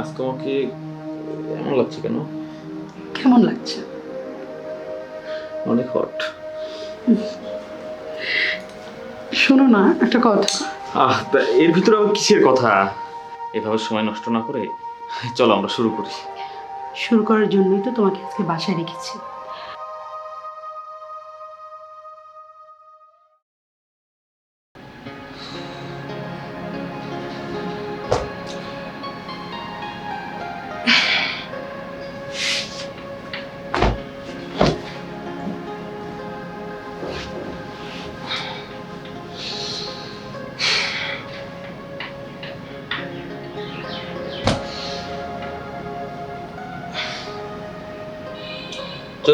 আজ তোমাকে এমন লাগছে কেন? কেমন লাগছে? অনেক হট শোনো না একটা কথা। আহ তা এর ভিতরে আবার কিসের কথা? এভাবে সময় নষ্ট না করে চলো আমরা শুরু করি। শুরু করার জন্যই তো তোমাকে আজকে বাসায় রেখেছি।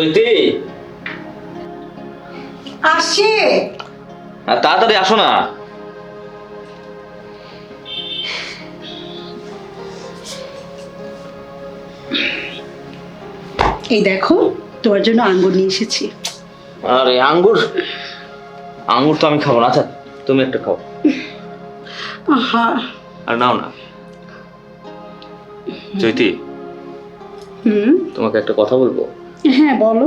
চৈতি আসে তাড়াতাড়ি আসো না। এই দেখো তোমার জন্য আঙ্গুর নিয়ে এসেছি। আরে আঙ্গুর? আঙ্গুর তো আমি খাব না। আচ্ছা তুমি একটা খাও। আর নাও না। চৈতি হুম। তোমাকে একটা কথা বলব? হ্যাঁ বলো।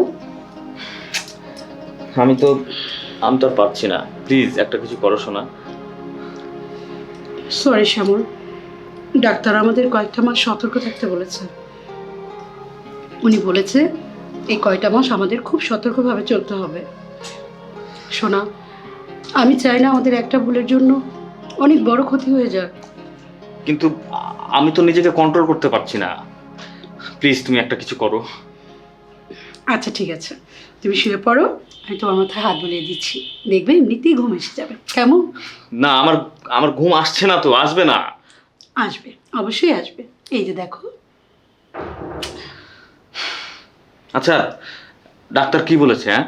আমি তো আমি তো আর পারছি না। প্লিজ একটা কিছু করো শোনা সরি শ্যামল। ডাক্তার আমাদের কয়েকটা মাস সতর্ক থাকতে বলেছে। উনি বলেছে এই কয়টা মাস আমাদের খুব সতর্কভাবে চলতে হবে। শোনা আমি চাই না আমাদের একটা ভুলের জন্য অনেক বড় ক্ষতি হয়ে যাক। কিন্তু আমি তো নিজেকে কন্ট্রোল করতে পারছি না। প্লিজ তুমি একটা কিছু করো। আচ্ছা ঠিক আছে। তুমি শুয়ে পড়ো আমি তোমার মাথায় হাত বুলিয়ে দিচ্ছি। দেখবে এমনিতেই ঘুম এসে যাবে। কেমন? না আমার আমার ঘুম আসছে না তো আসবে না। আসবে অবশ্যই আসবে। এই যে দেখো। আচ্ছা ডাক্তার কি বলেছে হ্যাঁ?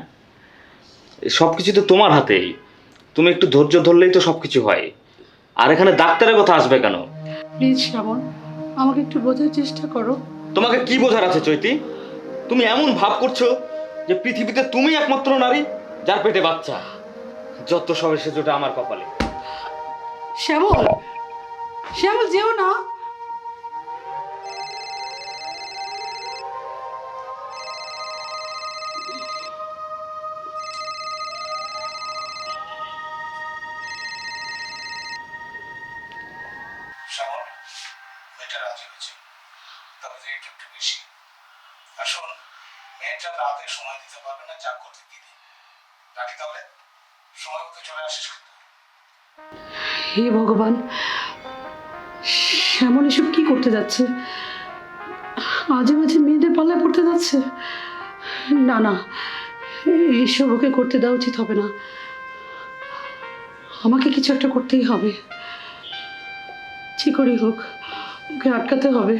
সব কিছু তো তোমার হাতেই। তুমি একটু ধৈর্য ধরলেই তো সব কিছু হয়। আর এখানে ডাক্তারের কথা আসবে কেন? প্লিজ শ্যামল আমাকে একটু বোঝার চেষ্টা করো। তোমাকে কি বোঝার আছে চৈতি? তুমি এমন ভাব করছ যে পৃথিবীতে তুমি একমাত্র নারী যার পেটে বাচ্চা। যত সবে সেজোটা জোটে আমার কপালে। শ্যামল শ্যামল, যেও না। রাতে সময় দিতে পারবে না যা করতে দিদি রাখি তাহলে? সময় মতো চলে আসিস কিন্তু। হে ভগবান শ্যামল এসব কি করতে যাচ্ছে? মাঝে মাঝে মেয়েদের পাল্লায় পড়তে যাচ্ছে? না না এইসব ওকে করতে দেওয়া উচিত হবে না। আমাকে কিছু একটা করতেই হবে। যে করেই হোক, ওকে আটকাতে হবে।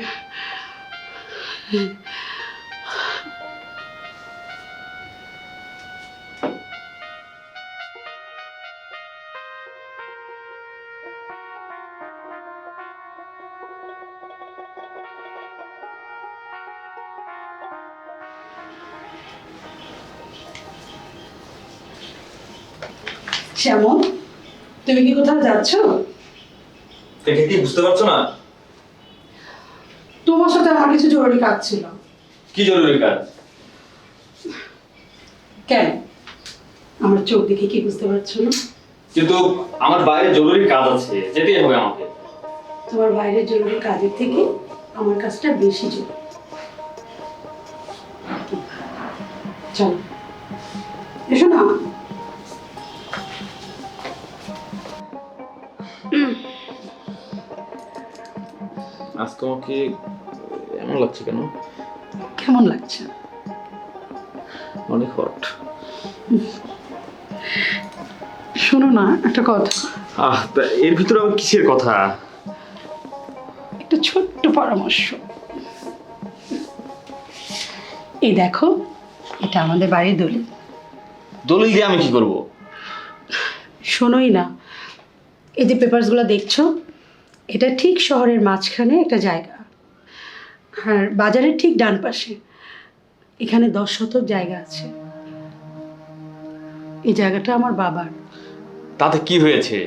শ্যামল তুমি কি কোথাও যাচ্ছ? দেখে কি বুঝতে পারছ না? তোমার সাথে আমার কিছু জরুরি কাজ ছিল। কি জরুরি কাজ? কেন? আমার চোখ দেখে কি বুঝতে পারছ না? কিন্তু আমার বাইরে জরুরি কাজ আছে যেতেই হবে আমাকে। তোমার বাইরের জরুরি কাজের থেকে আমার কাজটা বেশি জরুরি। চলো। এসো না। আজ তোমাকে এমন লাগছে কেন? কেমন লাগছে? অনেক হট শোনো না একটা কথা। আহ তা এর ভিতরে আবার কিসের কথা? একটা ছোট্ট পরামর্শ। এই দেখো এটা আমাদের বাড়ির দলিল। দলিল দিয়ে আমি কি করব? শোনোই না এই যে পেপারসগুলো দেখছ এটা ঠিক শহরের মাঝখানে একটা জায়গা। আর বাজারের ঠিক ডান পাশে এখানে দশ শতক জায়গা আছে। এই জায়গাটা আমার বাবার। তাতে কি হয়েছে?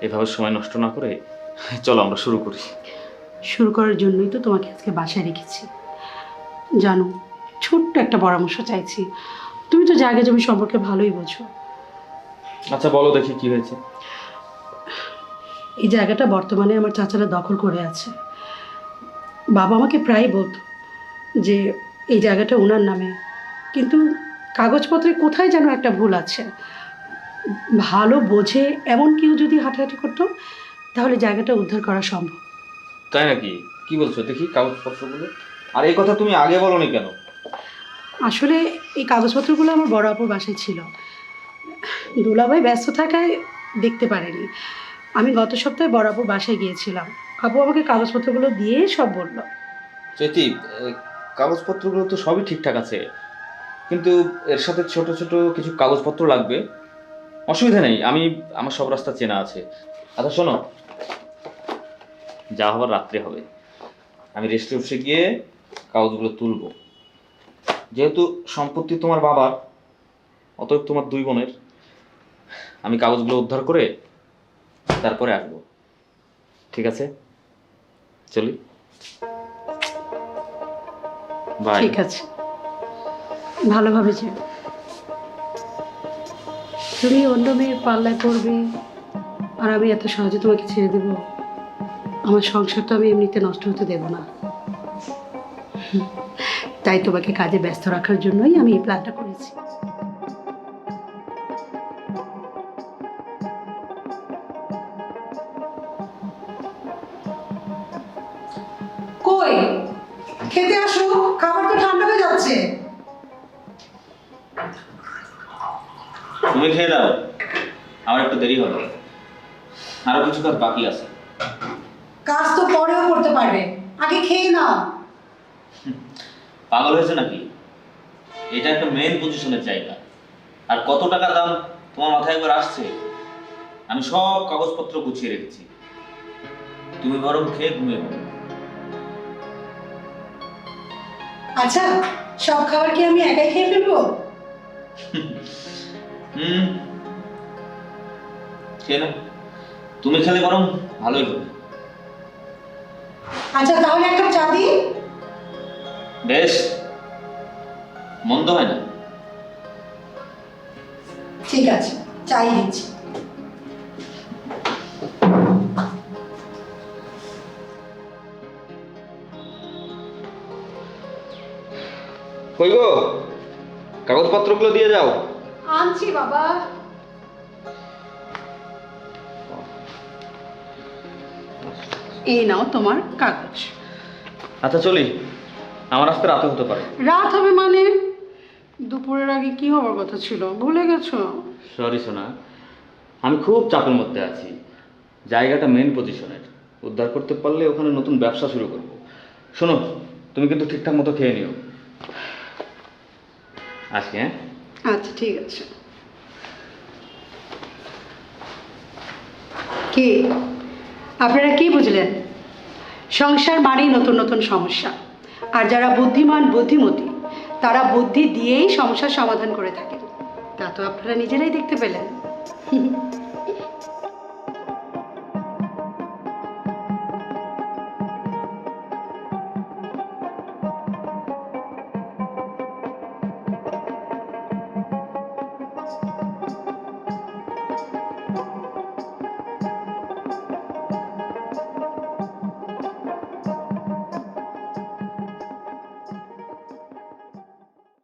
এভাবে সময় নষ্ট না করে চলো আমরা শুরু করি। শুরু করার জন্যই তো তোমাকে আজকে বাসায় রেখেছি। জানো ছোট্ট একটা পরামর্শ চাইছি। তুমি তো জায়গা জমি সম্পর্কে ভালোই বোঝো। আচ্ছা বলো দেখি কি হয়েছে। এই জায়গাটা বর্তমানে আমার চাচারা দখল করে আছে। বাবা আমাকে প্রায় বলতো যে এই জায়গাটা ওনার নামে। কিন্তু কাগজপত্রে কোথায় যেন একটা ভুল আছে। ভালো বোঝে এমন কেউ যদি হাঁটাহাঁটি করতো তাহলে জায়গাটা উদ্ধার করা সম্ভব। তাই নাকি? কি বলছো? দেখি কাগজপত্রগুলো। আর এই কথা তুমি আগে বলনি কেন? আসলে এই কাগজপত্রগুলো আমার বড় আপুর বাসায় ছিল। দুলাভাই ব্যস্ত থাকায় দেখতে পারেনি। আমি গত সপ্তাহে বরাবর বাসায় গিয়েছিলাম। আপু আমাকে কাগজপত্রগুলো দিয়ে সব বলল। চৈতি কাগজপত্রগুলো তো সবই ঠিকঠাক আছে। কিন্তু এর সাথে ছোট ছোট কিছু কাগজপত্র লাগবে। অসুবিধা নেই, আমি আমার সব রাস্তা চেনা আছে। আচ্ছা শোনো। যা হবার রাত্রে হবে। আমি রেস্টে বসে গিয়ে কাগজগুলো তুলবো। যেহেতু সম্পত্তি তোমার বাবার, অতএব তোমার দুই বোনের, আমি কাগজগুলো উদ্ধার করে তারপরে আসব। ঠিক আছে? চলি? ঠিক আছে। ভালোভাবে যে তুমি অন্য মেয়ের পাল্লায় পড়বে, আর আমি এত সহজে তোমাকে ছেড়ে দেব। আমার সংসার তো আমি এমনিতে নষ্ট হতে দেব না। তাই তোমাকে কাজে ব্যস্ত রাখার জন্যই আমি এই প্ল্যানটা করেছি। খাবার তো ঠান্ডা হয়ে যাচ্ছে। তুমি খেয়ে দাও। আমার একটু দেরি হবে। আরও কিছু কাজ বাকি আছে। কাজ তো পরেও করতে পারবে। আগে খেয়ে নাও। পাগল হয়েছে নাকি? এটা একটা মেন পজিশনের জায়গা। আর কত টাকা দাম তোমার মাথায় একবার আসছে? আমি সব কাগজপত্র গুছিয়ে রেখেছি। তুমি বরং খেয়ে ঘুমিয়ে পড়ো। আচ্ছা সব খাবার কি আমি একাই খেয়ে ফেলব? হুম খেয়ে নাও। তুমি খেলে বরং ভালোই হবে। আচ্ছা তাহলে একটা চা দিই। বেশ মন্দ হয় না। ঠিক আছে চাই দিচ্ছি। কাগজপত্রগুলো দিয়ে যাও। আনছি বাবা। এই নাও তোমার কাগজ। আচ্ছা চলি। আমার আসতে রাতে হতে পারে। রাত হবে মানে? দুপুরের আগে কি হওয়ার কথা ছিল? ভুলে গেছো? সরি সোনা। আমি খুব চাপের মধ্যে আছি। জায়গাটা মেন পজিশনের উদ্ধার করতে পারলে ওখানে নতুন ব্যবসা শুরু করব। শোনো তুমি কিন্তু ঠিকঠাক মতো খেয়ে নিও। আজকে হ্যাঁ? আচ্ছা ঠিক আছে। কি? আপনারা কি বুঝলেন? সংসার মানেই নতুন নতুন সমস্যা। আর যারা বুদ্ধিমান, বুদ্ধিমতী, তারা বুদ্ধি দিয়েই সমস্যার সমাধান করে থাকেন তা তো আপনারা নিজেরাই দেখতে পেলেন।